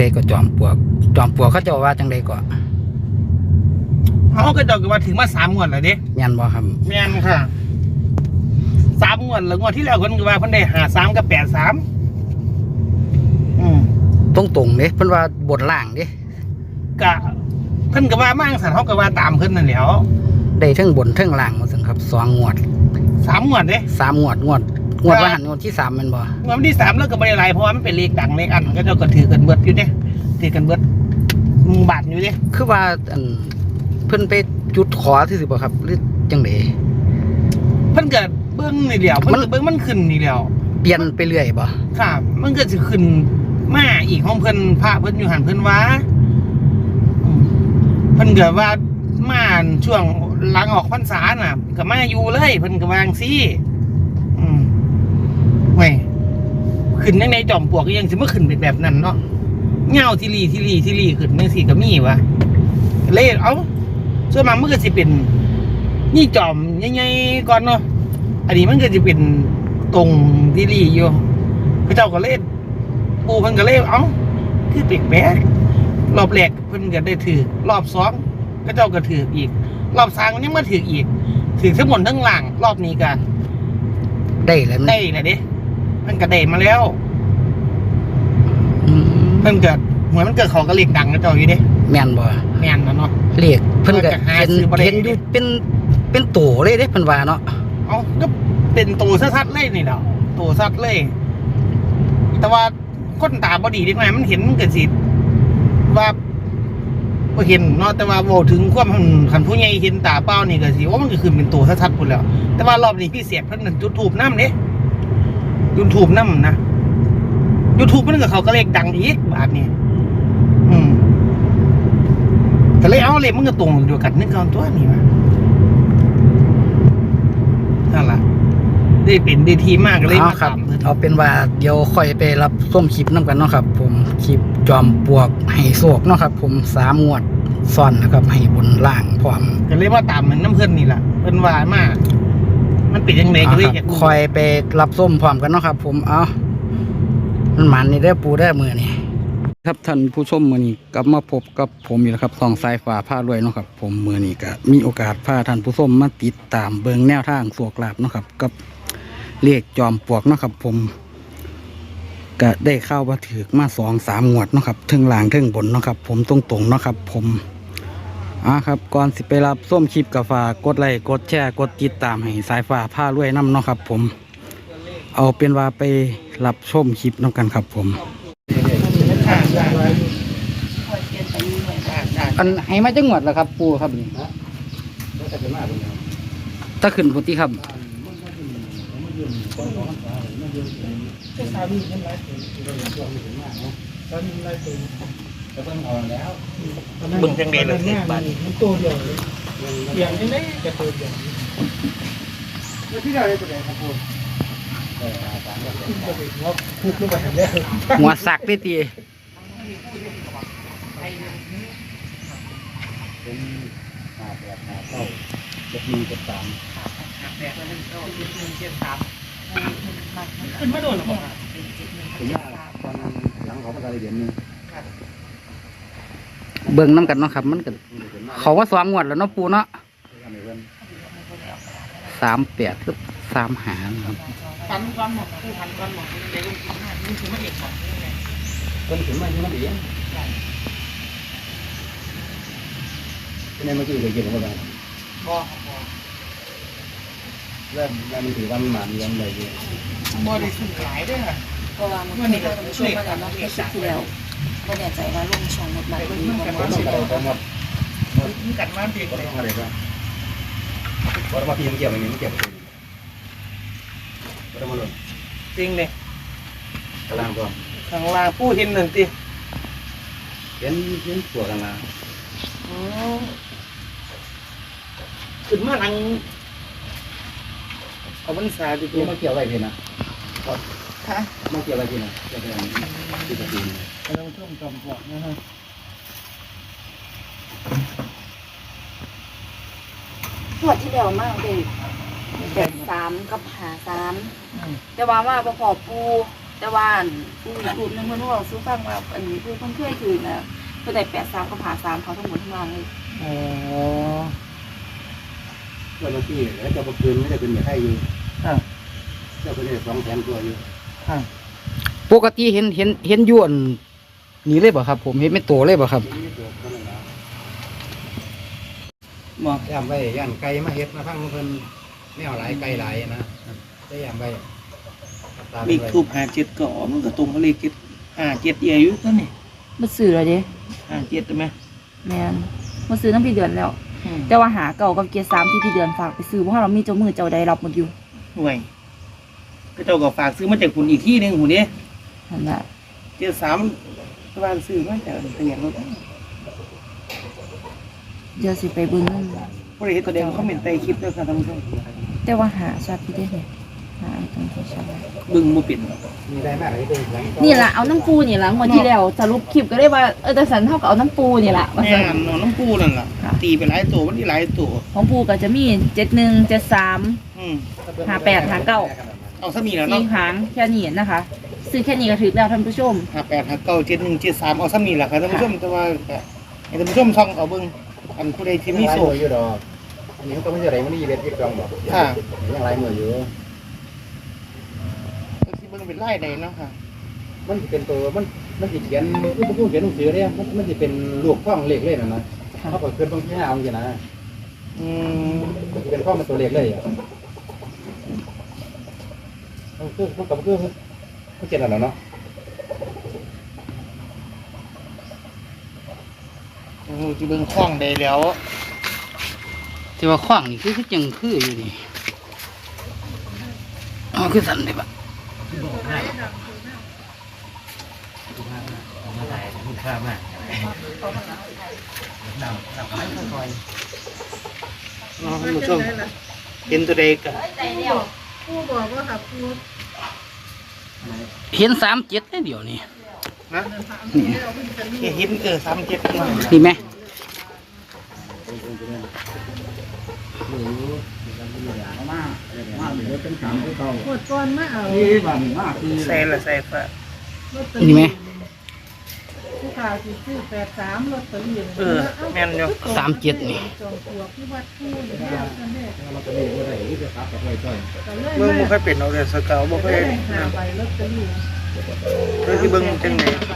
ใดก็จอมปลวก จอมปลวกเขาเจะว่าจังใดก็เขาก็เดากันว่าถึงมาสามงวดแล้วเด้แม่นบ่ครับแม่นค่ะสามงวดแล้วงวดที่แล้วคนก็ว่าเพิ่นได้หาสามกับแปดสามอืมตรงตรงๆเด้เพิ่นว่าบนล่างเด้กะเพิ่นก็ว่ามั่งสันเขาก็ว่าตามเพิ่นนั่นแหล้วได้เทั้งบนเทั้งล่างมาซั่นครับสองงวดสามงวดเด้สามงวดงวด งวดว่าหันงวดที่สามแม่นบ่งวดที่สามแล้วก็ไม่ได้ไรเพราะว่ามันเป็นเลขดังเลขอันก็เจ้าก็ถือกันเบิดอยู่เด้ถือกันเบิดหมุงบาทอยู่เด้คือว่าอันเพิ่นไปจุดขอที่สิบ่ครับหรือจังไดเพิ่นก็เบิ้งนี่เดียวเพิ่นก็เบิ้งมันขึ้นนี่เดียวเปลี่ยนไปเรื่อยบ่ค่ะมันก็จะขึ้นมาอีกของเพิ่นพระเพิ่นอยู่หันเพิ่นว่าอืมเพิ่นก็ว่ามาช่วงหลังออกพรรษาน่ะก็มาอยู่เลย เพิ่นก็วาจั่งซี่ อืมเว้ย ขึ้นยังในจอมปลวกก็ยังสิมาขึ้นเป็นแบบนั้นเนาะเงาที่รีที่รีที่รีขึ้นจังซี่ก็มีวะเลยเอ้าส่วนมากมันก็สิเป็นนี่จอมใหญ่ๆก่อนเนาะอันนี้มันก็จะเป็นตรงที่รีอยู่พระเจ้าก็เล่นปูเพิ่นก็เล่นเอ้าคือแปลกๆรอบแรกเพิ่นก็ได้ถือรอบสองพระเจ้าก็ถืออีก รอบสามยังมาถืออีกถือทั้งหมดทั้งหลังรอบนี้กันได้แล้วได้เลยเด้ มันก็ได้มาแล้วอืมเพิ่นเกิดเหมือนมันเกิดเขาก็เรียกดังนะเจ้าอยู่เด้แม่นบ่แม่นนะเนาะเรียกเพิ่นก็ว่าจะหาเห็นซื้อบ่ได้เห็นอยู่เป็นเป็นโตเลยเด้เพิ่นว่าเนาะเอาก็เป็นตัวซัดๆเลยนี่เนาะตัวซัดเลย แต่ว่าคนตาบอดีเด็กน้อยมันเห็นมันเกิดสิว่าบ่เห็นเนาะแต่ว่าโวาถึงความคันผู้ใหญ่เห็นตาเปล่านี่ก็สิว่ามันก็คือเป็นตัวซัดๆพุ่นแล้ว แต่ว่ารอบนี้พี่เสียเพิ่นนั่นจุดถูบน้ำเด้จุ ดถูบน้ำนะยูทูบมันก็เขาก็เลขดังอีกบาทนี่อืมก็เลยเอาเลขมันก็ตรงอยู่กันนึกเอาตัวนี่มานั่นล่ะได้เป็นได้ทีมากก็เลยเอามาครับตามเพิ่นเอาเป็นว่าเดี๋ยวค่อยไปรับส้มคลิปนํกันเนาะครับ ผมคลิปจอมปลวกให้โศกเนาะครับ ผมสามงวดซ้อนนะครับให้บนล่างพร้อมก็เลยว่าตามเหมือนน้ำเพื่อนนี่แหละเพิ่นว่ามาก มันเป็นยังไงก็เอาเลยคอยารับกรู้คอยไปรับส้มพร้อมกันเนาะครับ ผมเอามันหมันนี่ได้อปูได้อมือนี่ครับท่านผู้ชมมือนี้กลับมาพบกับผมอีกแล้วครับสองสายฟ้าผ้ารวยเนาะครับ ผมมือนี้ก็มีโอกาสพาท่านผู้ชมมาติดตามเบิงแนวทางสวกลาบเนาะครับ กับเลขจอมปลวกเนาะครับ ผมก็ได้เข้าว่าถือมาสองสามงวดเนาะครับเทึงล่างเทึงบนเนาะครับ ผมตรงๆเนาะครับ ผม อ่าครับก่อนสิไปรับส้มคลิปกับฝากกดไลค์กดแชร์กดติดตามให้สายฟ้าผ้ารวยน้ำเนาะครับ ผม เอาเป็นว่าไปรับชมคลิปน้ำกันครับ ผม อันให้มาจังหวัดแล้วครับ ปูครับนี่ถ้าขึ้นพุทธิครับ บึงจังเลยเลยสิบาทมันตัวเดียวเลยเสียงยังไงจะตัวเดียวแล้วที่เราได้ตัวไหนครับผมว่าคุกลงไปแล้วหัวสักได้ตีขึ้นมาโดนหรอเปล่าเบิ่งน้ำกันเนาะครับ มันก็เขาว่าสองงวดแล้วเนาะปูเนาะสามแปดหรือสามหานะครับฟันก้อนหมอกคือฟันก้อนหมอกเด็กมันคือมันเอกหมอกต้นถึงไม่ใช่มันเองที่นี่เมื่อกี้เคยกินของเราบ่เริ่มเริ่มมันถือว่ามันหมาเลี้ยงเลยเนี่ยบ่ได้ขึ้นหลายเด้อเพราะว่ามันก็ต้องช่วยมาแล้วเนาะในคลิปที่แล้ว ก็แน่ใจว่าลุงชงหมดมันมีบ่หมดต้องโตต้องหมดมันกัดมาเพียก็เลยต้อะไรก็เพราะว่าพี่มันเกี่ยวอย่างนี้มันเกี่ยวกับก็ต้องมาลงจริงเลยกระล่างก็ข้างล่างผู้เห็นหนั่นติเห็นเห็นตัวกันละอือขึ้นมาหลังเอามันสาดินี่มันเกี่ยวอะไรพี่นะค่ะมันเกี่ยวอะไรพี่นะเกี่ยวกับที่ตะกี นกำลังช่วงจอมปลวกนะฮะงวดที่แล้วมากเลยแปดสามกับหาสามแต่ว่าว่าบ่พอปูแต่ว่าอันผู้อีกกลุ่มหนึงเพิ่นบอกสู้ฟังว่าอันนี้ผู้เพิ่นเคยถือน่ะเพิ่นได้แปดสามกับหาสามเขาทั้งหมดทั้งมวลเลยอ๋อเจ้าหน้าที่แล้วเจ้าประคืนไม่ได้เป็นอย่างไรอยู่ค่ะเจ้าก็ได้สองแสนตัวอยู่ค่ะปกติเห็นเห็นเห็นอยวน นี่เลยบ่ครับ ผมเห็นไม่โตเลยบ่ครับนี่ตัวเท่านั้นละบอกย่ามไว้ย่านไก่มาเฮ็ดมาพังเพิ่นแนวหลายไก่หลายนะได้ย่ามไว้ตามเลขทูบหาเจ็ดก็อ๋อมันก็ตรงกับเลขเจ็ดหาเจ็ดเอียอยู่ตัวนี่มาซื้อแล้วเด้หาเจ็ดใช่ไหมแม่นมาซื้อน้ำพี่เดือนแล้วอืมแต่ว่าหาเก่ากับเกียร์สามที่พี่เดือนฝากไปซื้อเพราะเรามีเจ้ามือเจ้าใดรับหมดอยู่ห่วยก็เจ้าก็ฝากซื้อมาจากคุณอีกที่หนึ่งหูนี้นั่นแหละเจ็ดสาม ตะวันซื้อมาจากทะเบียนรถเดี๋ยวสิไปเบิ่งนั่นบริเห็นตัวเดียวเขาเป็นไตคลิปด้วยค่ะท่านผู้ชมแต่ว่าหาชัดพี่ได้เลยหาตรงที่ชัดเบึงบ่เป็นมีได้มากเลยเป็นหลังนี่ล่ะเอาน้ำปูนี่ล่ะงวดที่แล้วสรุปคลิปก็ได้ว่าเออแต่สันเท่ากับเอาน้ำปูนี่ล่ะว่าแม่ซั่น นอนน้ำปูนั่นล่ะ ค่ะ ตีไปหลายตัวมันที่หลายตัวของปูก็จะมีเจ็ดหนึ่งเจ็ดสามอืมหาแปดหาเก้าเอาซะมีแล้วสี่เนาะหางแค่นี้นะคะ ซื้อแค่นี้ก็ถือแล้วท่านผู้ชมหาแปดหาเก้าเจ็ดหนึ่งเจ็ดสามเอาซะมีแหละค่ะท่านผู้ชมแต่ว่าก็ให้ท่านผู้ชมท่องเอาเบิ่งอันผู้ใดที่มีมีโศโซ่กอยู่ดอกอันนี้เขาก็ไม่ใช่อะไรมันนี่เล็ดยี่กองบอกค่ะ ยังไรมืออยู่ก็ที่เบิ่งเป็นไล่ใดเนาะค่ะมันสิเป็นตัวมันมันจะเขียนคือพวกเขียนหนังสือเนี่ยมันมันจะเป็นลูกข้องเลขเลยนะนะเขาเปิดขึ้นบางทีเอาอย่างนะอืมมันจะเป็นข้องเป็นตัวเลขเลยอะมันคือมันกับคือ มันเขียนอะไรเนาะอืมที่เบิ่งคล้องได้แล้วที่ว่าขว้างนี่คือคือจังคืออยู่นี่อ๋อคือสั่นเลยปะคุณค่ามากนำนำไม่ค่อยเนาะท่านผู้ชมเห็นตัวใดก็ผู้บอกว่าค่ะผู้ เห็นสามเจ็ดได้เดียวนี่นะเห็นเออสามเจ็ดมานี่ไหมหมดก่อนมาเอาใส่ละใส่ฝาลอตเตอนี่ไหมรี่ผู้ ข่าวสิซื้อแปดสามลอตเตอรี่เออแม่นอยู่ สามเจ็ดนี่ จองตัวที่วัดผู้หรือเดียวกันแน่เราจะมีอะไรที่จะตัดกับอะไรจ้อยก็เลยเบิ่งบ่มาค่อยเป็นเอาเลยสเกาบ่ค่อยได้หาใบลอตเตอรี่เพิ่นสิเบิ่งจังไดใบ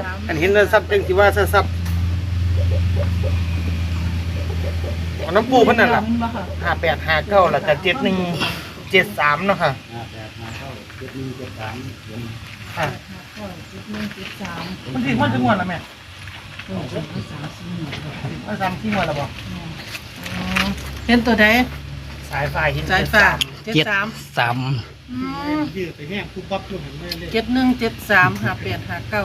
สามอันเห็นแล้วซับจังสิว่าซะซับเอาน้ำปูเพิ่นนั่นล่ะเห็บ่ค่ะห้าแปดห้าเก้าแล้วก็เจ็ดหนึ่งเจ็ดสามเนาะค่ะห้าแปดห้าเก้าเจ็ดหนึ่งเจ็ดสามเขียนค่ะข้อเจ็ดหนึ่งเจ็ดสามมันถึงวันถึงวันแล้วแม่เออเจ็ดสามสี่หนึ่งมันสามที่วันแล้วบ่เห็นตัวใดสายไฟเห็นสายฟ้าเจ็ดเจ็ดสามสามยืดไปแม่คูป๊อปอยู่เห็นไหมเลยเจ็ดหนึ่งเจ็ดสามหาแปดหาเก้า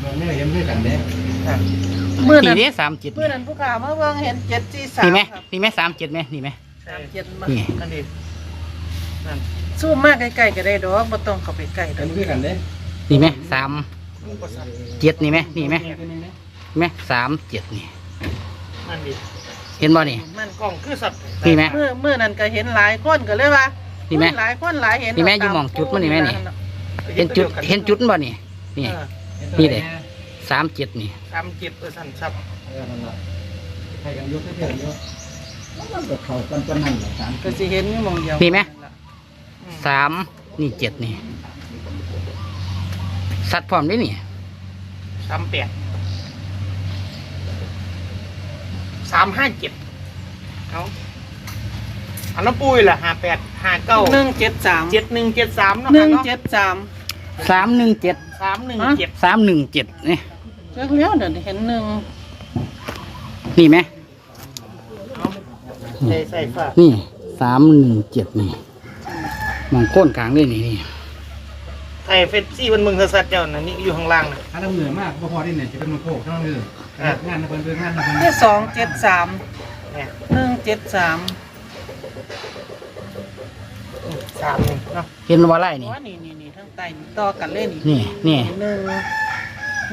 เราไม่เห็นด้วยกันเด้ค่ะเมื่อนี่นั้นเด้สามเจ็ดเมื่อนั้นผู้ข่าวเมื่อเบิ่งเห็นเจ็ดสี่สามนี่ไหมครับนี่ไหมสามเจ็ดไหมนี่ไหมใช่สามเจ็ดมานี่อันนี้นั่นสู้มากใกล้ๆก็ได้ดอกบ่ต้องเข้าไปใกล้ดเห็อนกด้วยกันเด้ นี่ไหมสามมันก็สั่นเจ็ดนี่ไหมนี่ไหมเนี่ยไหมสามเจ็ดนี่นั่นดิเห็นบ่นี่ มันกล้องคือสัตว์นี่ไหม เมื่อเมื่อนั้นก็เห็นหลายคนก็เลยว่านี่ไหม หลายคนหลายเห็นนี่ไหมตาอยู่หม่องจุดมันนี่ไหมนี่ไปเห็นจุดตัวยวกัเห็นจุดบ่นี่นี่เออนี่เลย สามเจ็ดนี่สามเจ็ดเปอร์เซ็นต์ซับเออนั่นแหละใครกันยกให้เพื่อนเยอะมันก็เข้ากันกันนั่นแหละสามก็สิเห็นอยู่หมองเดียวนี่ไหม สามนี่เจ็ดนี่ สัตว์พร้อมได้นี่สามแปดสามห้าเจ็ดเอาอันน้ำปุ้ยล่ะห้าแปดห้าเก้าหนึ่งเจ็ดสามเจ็ดหนึ่งเจ็ดสามเนาะหนึ่งค่ะเจ็เนาะดสามสามหนึ่งเจ็ดสามหนึ่งเจ็ดสามหนึ่งเจ็ดนี่เรื่องแล้วเดี๋ยวนี้เห็นหนึ่งนี่ไหมใส่ใส่ฝานี่สามหนึ่งเจ็ดนี่มองโค้นกลางด้วยนี่นี่ ไทยเฟสซี่มันเมืองสัตว์เจ้าน่ะนี่อยู่ข้างล่างน่ะถ้าเราเหนื่อยมากก็พอที่เนี่ยจะเป็นมันโคกทั้งนั้นงานนะเพื่อนงานนะเพื่อนที่สองเจ็ดสามเนี่ยหนึ่งเจ็ดสามสามหนึ่งเนาะเห็นว่าไรนี่ ว่านี่นี่นี่ทั้งไตนี่ต่อกันเลยนี่นี่นี่หนึ่ง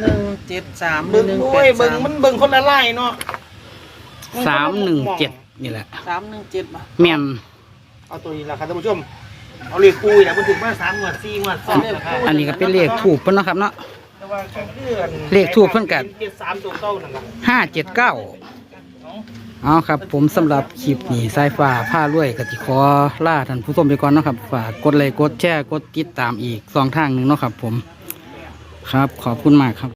หนึ่งเจ็ดสามเบิ่งหนึ่งโอ้แปยดเบิ่งสามมันเบิ่งคนละไล่เนาะสามหนึ่งเจ็ดนี่แหละ สามหนึ่งเจ็ดมาแม่นเอาตัวนี้ละครับท่านผู้ชม เอาเลขคู่อย่างมันถึงมาสามงวดสี่งวดสองนะครับอันนี้ก็เป็นเลขถูกเพิ่นเนาะครับเนาะ แต่ว่าก็คืออันเลขทูปเพิ่นก็ เจ็ดสามตัวเก้านั่นแหละห้าเจ็ดเก้าเอาครับ ผมสำหรับคลิปนี้สายฟ้าผ้ารวยกติขอล่าท่านผู้ชมไปก่อนเนาะครับฝากกดไลค์กดแชร์กดติดตามอีกสองทางหนึ่งเนาะครับ ผม ครับขอบคุณมากครับ